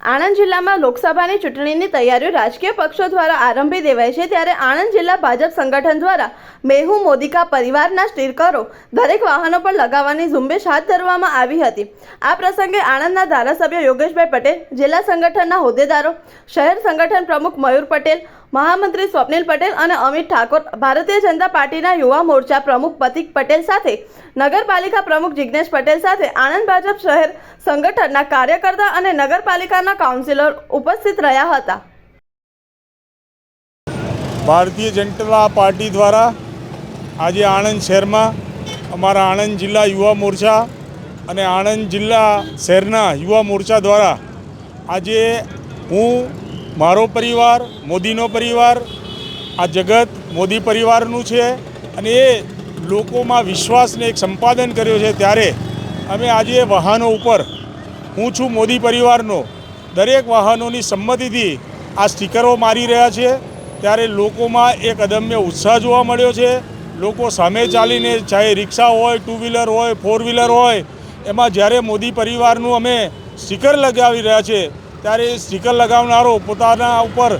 આણંદ જિલ્લામાં લોકસભાની ચૂંટણીની તૈયારીઓ રાજકીય પક્ષો દ્વારા આરંભી દેવાય છે ત્યારે આણંદ જિલ્લા ભાજપ સંગઠન દ્વારા મેહુ મોદીકા પરિવારના સ્ટીકરો દરેક વાહનો પર લગાવવાની ઝુંબેશ હાથ ધરવામાં આવી હતી. આ પ્રસંગે આણંદના ધારાસભ્ય યોગેશભાઈ પટેલ, જિલ્લા સંગઠનના હોદ્દેદારો, શહેર સંગઠન પ્રમુખ મયુર પટેલ મહામંત્રી સ્વપ્નિલ પટેલ અને અમિત ઠાકોર ભારતીય જનતા પાર્ટીના યુવા મોરચા પ્રમુખ પ્રતિક પટેલ સાથે, નગરપાલિકા પ્રમુખ જિજ્ઞેશ પટેલ સાથે, આણંદ ભાજપ શહેર સંગઠનના કાર્યકર્તા અને નગરપાલિકાના કાઉન્સિલર ઉપસ્થિત રહ્યા હતા. ભારતીય જનતા પાર્ટી દ્વારા આજે આણંદ શહેરમાં અમારા આણંદ જિલ્લા યુવા મોરચા અને આણંદ જિલ્લા શહેરના યુવા મોરચા દ્વારા આજે હું મારો પરિવાર, મોદીનો પરિવાર, આ જગત મોદી પરિવારનું છે અને એ લોકોમાં વિશ્વાસને એક સંપાદન કર્યો છે ત્યારે અમે આજે વાહનો ઉપર, હું છું મોદી પરિવારનો, દરેક વાહનોની સંમતિથી આ સ્ટીકરો મારી રહ્યા છે. ત્યારે લોકોમાં એક અદમ્ય ઉત્સાહ જોવા મળ્યો છે. લોકો સામે ચાલીને, ચાહે રિક્ષા હોય ટુ વ્હીલર હોય ફોર વ્હીલર હોય, એમાં જ્યારે મોદી પરિવારનું અમે સ્ટીકર લગાવી રહ્યા છે ત્યારે સ્ટીકર લગાવનારો પોતાના ઉપર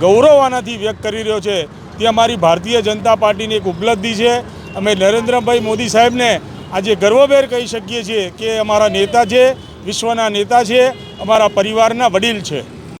ગૌરવ આનાથી વ્યક્ત કરી રહ્યો છે. તે અમારી ભારતીય જનતા પાર્ટીની એક ઉપલબ્ધિ છે. અમે નરેન્દ્રભાઈ મોદી સાહેબને આજે ગર્વભેર કહી શકીએ છીએ કે અમારા નેતા છે, વિશ્વના નેતા છે, અમારા પરિવારના વડીલ છે.